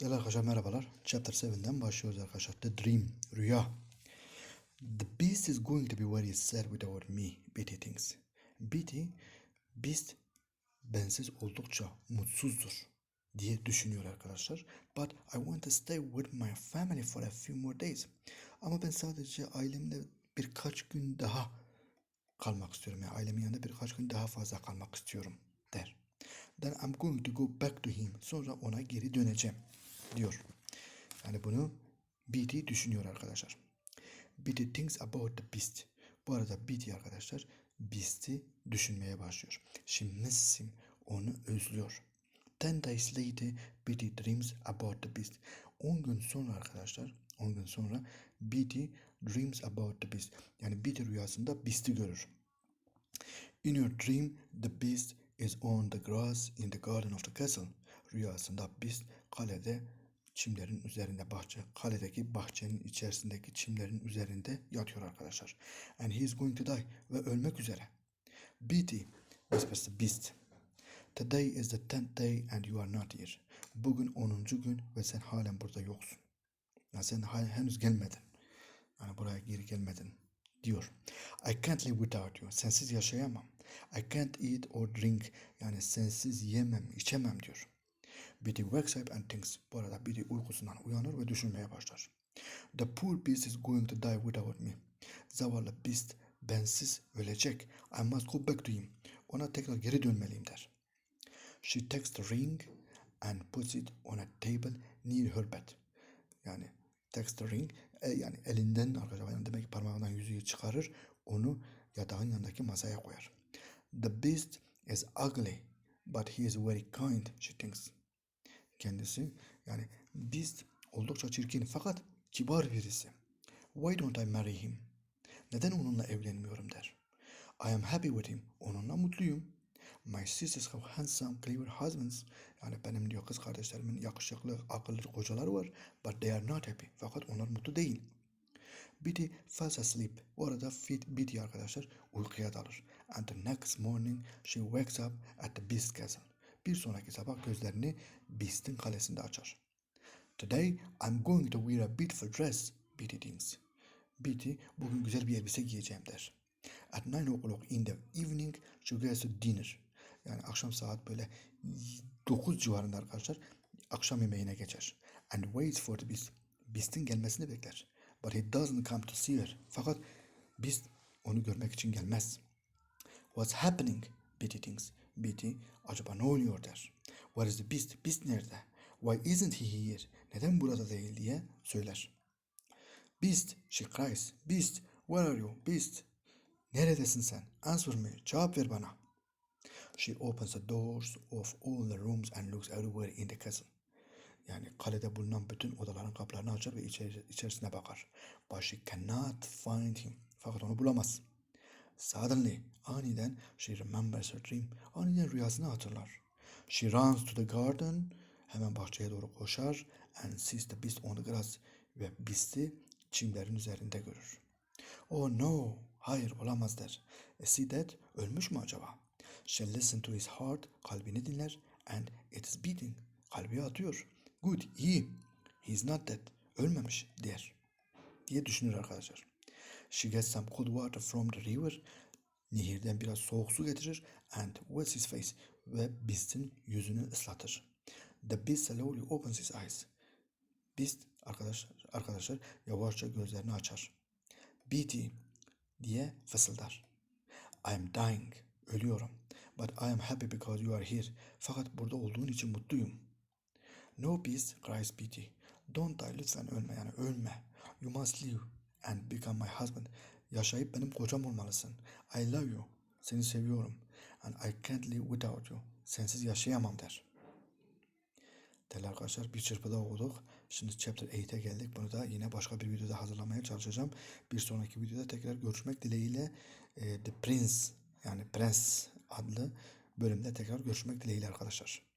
Değerli arkadaşlar merhabalar. Chapter 7'den başlıyoruz arkadaşlar. The Dream, Rüya. The beast is going to be very sad without me, Betty thinks. Betty, beast bensiz oldukça mutsuzdur diye düşünüyor arkadaşlar. But I want to stay with my family for a few more days. Ama ben sadece ailemle birkaç gün daha kalmak istiyorum. Yani ailemin yanında birkaç gün daha fazla kalmak istiyorum der. Then I'm going to go back to him. Sonra ona geri döneceğim diyor. Yani bunu BT düşünüyor arkadaşlar. BT thinks about the beast. Bu arada BT arkadaşlar Beast'i düşünmeye başlıyor. She misses him. Onu özlüyor. Ten days later BT dreams about the beast. 10 gün sonra arkadaşlar 10 gün sonra BT dreams about the beast. Yani BT rüyasında Beast'i görür. In your dream, the beast is on the grass in the garden of the castle. Rüyasında beast kalede çimlerin üzerinde bahçe, kaledeki bahçenin içerisindeki çimlerin üzerinde yatıyor arkadaşlar. And he is going to die ve ölmek üzere. Beatty, the beast. Today is the tenth day and you are not here. Bugün 10. gün ve sen halen burada yoksun. Yani sen halen henüz gelmedin. Yani buraya geri gelmedin diyor. I can't live without you. Sensiz yaşayamam. I can't eat or drink. Yani sensiz yemem, içemem diyor. Biddy wakes up and thinks. Bu arada Biddy uykusundan uyanır ve düşünmeye başlar. The poor beast is going to die without me. Zavallı beast bensiz ölecek. I must go back to him. Ona tekrar geri dönmeliyim der. She takes the ring and puts it on a table near her bed. Yani takes the ring e, yani elinden arkadaşlar yani demek ki parmağından yüzüğü çıkarır onu yatağın yanındaki masaya koyar. The beast is ugly but he is very kind she thinks. Kendisi yani beast oldukça çirkin fakat kibar birisi. Why don't I marry him? Neden onunla evlenmiyorum der. I am happy with him. Onunla mutluyum. My sisters have handsome, clever husbands. Yani benim diyor kız kardeşlerimin yakışıklı, akıllı kocaları var. But they are not happy. Fakat onlar mutlu değil. Bitty falls asleep. Bu arada fit Bitty arkadaşlar uykuya dalır. And the next morning she wakes up at the Beast Castle. Bir sonraki sabah gözlerini Beast'in kalesinde açar. Today I'm going to wear a beautiful dress, Bitty thinks. Bitty bugün güzel bir elbise giyeceğim der. At 9 o'clock in the evening she goes to dinner. Yani akşam saat böyle 9 civarında arkadaşlar akşam yemeğine geçer. And waits for the beast. Beast'in gelmesini bekler. But he doesn't come to see her. Fakat Beast onu görmek için gelmez. What's happening? Betty thinks. Betty acaba ne oluyor der. Where is the beast? Beast nerede? Why isn't he here? Neden burada değil diye söyler. Beast, she cries. Beast, where are you? Beast. Neredesin sen? Answer me. Cevap ver bana. She opens the doors of all the rooms and looks everywhere in the castle. Yani kalede bulunan bütün odaların kapılarını açar ve içeri, içerisine bakar. But she cannot find him. Fakat onu bulamaz. Suddenly, aniden she remembers her dream. Aniden rüyasını hatırlar. She runs to the garden. Hemen bahçeye doğru koşar. And sees the beast on the grass. Ve beast'i çimlerin üzerinde görür. Oh no, hayır olamaz der. Is he dead? Ölmüş mü acaba? She listen to his heart, kalbini dinler. And it is beating. Kalbi atıyor. Good, iyi. He is not dead. Ölmemiş der. Diye düşünür arkadaşlar. She gets some cold water from the river. Nehirden biraz soğuk su getirir. And wets his face. Ve Beast'in yüzünü ıslatır. The Beast slowly opens his eyes. Beast arkadaşlar, arkadaşlar yavaşça gözlerini açar. Beatty diye fısıldar. I am dying. Ölüyorum. But I am happy because you are here. Fakat burada olduğun için mutluyum. No beast cries Beatty. Don't die lütfen ölme yani ölme. You must live and become my husband. Yaşayıp benim kocam olmalısın. I love you. Seni seviyorum. And I can't live without you. Sensiz yaşayamam der. Değerli arkadaşlar bir çırpıda okuduk. Şimdi chapter 8'e geldik. Bunu da yine başka bir videoda hazırlamaya çalışacağım. Bir sonraki videoda tekrar görüşmek dileğiyle e, The Prince yani Prens adlı bölümde tekrar görüşmek dileğiyle arkadaşlar.